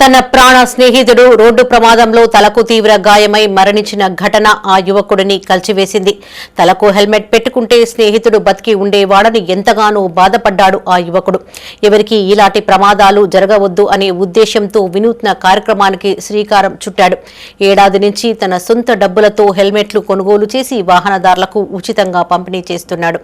తన ప్రాణ స్నేహితుడు రోడ్డు ప్రమాదంలో తలకు తీవ్ర గాయమై మరణించిన ఘటన ఆ యువకుడిని కలిచివేసింది. తలకు హెల్మెట్ పెట్టుకుంటే స్నేహితుడు బతికి ఉండేవాడని ఎంతగానో బాధపడ్డాడు ఆ యువకుడు. ఎవరికి ఇలాంటి ప్రమాదాలు జరగవద్దు అనే ఉద్దేశంతో వినూత్న కార్యక్రమానికి శ్రీకారం చుట్టాడు. ఏడాది నుంచి తన సొంత డబ్బులతో హెల్మెట్లు కొనుగోలు చేసి వాహనదారులకు ఉచితంగా పంపిణీ చేస్తున్నాడు.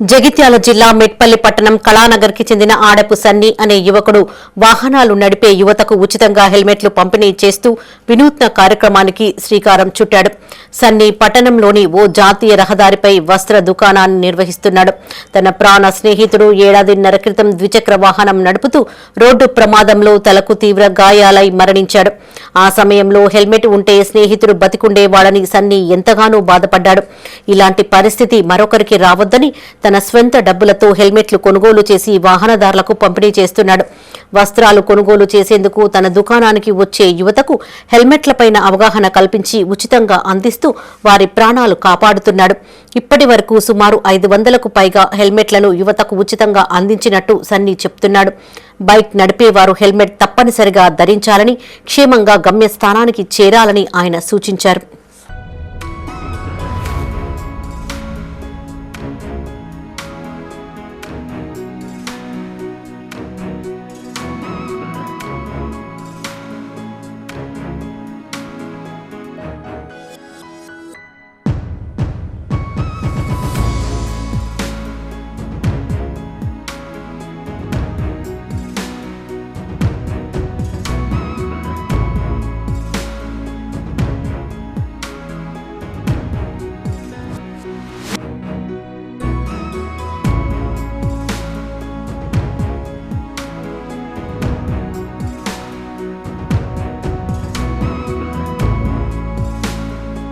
జగిత్యాల జిల్లా మెట్పల్లి పట్టణం కళానగర్కి చెందిన ఆడపు సన్ని అనే యువకుడు వాహనాలు నడిపే యువతకు ఉచితంగా హెల్మెట్లు పంపిణీ చేస్తూ వినూత్న కార్యక్రమానికి శ్రీకారం చుట్టాడు. సన్ని పట్టణంలోని ఓ జాతీయ రహదారిపై వస్త్ర దుకాణాన్ని నిర్వహిస్తున్నాడు. తన ప్రాణ స్నేహితుడు ఏడాదిన్నర క్రితం ద్విచక్ర వాహనం నడుపుతూ రోడ్డు ప్రమాదంలో తలకు తీవ్ర గాయాలై మరణించాడు. ఆ సమయంలో హెల్మెట్ ఉంటే స్నేహితుడు బతికుండేవాడని సన్నీ ఎంతగానో బాధపడ్డాడు. ఇలాంటి పరిస్థితి మరొకరికి రావద్దని తన స్వంత డబ్బులతో హెల్మెట్లు కొనుగోలు చేసి వాహనదారులకు పంపిణీ చేస్తున్నాడు. వస్త్రాలు కొనుగోలు చేసేందుకు తన దుకాణానికి వచ్చే యువతకు హెల్మెట్లపైన అవగాహన కల్పించి ఉచితంగా అందిస్తూ వారి ప్రాణాలు కాపాడుతున్నాడు. ఇప్పటి వరకు సుమారు ఐదు వందలకు పైగా హెల్మెట్లను యువతకు ఉచితంగా అందించినట్టు సన్నీ చెప్తున్నాడు. బైక్ నడిపేవారు హెల్మెట్ తప్పనిసరిగా ధరించాలని క్షేమంగా గమ్యస్థానానికి చేరాలని ఆయన సూచించారు.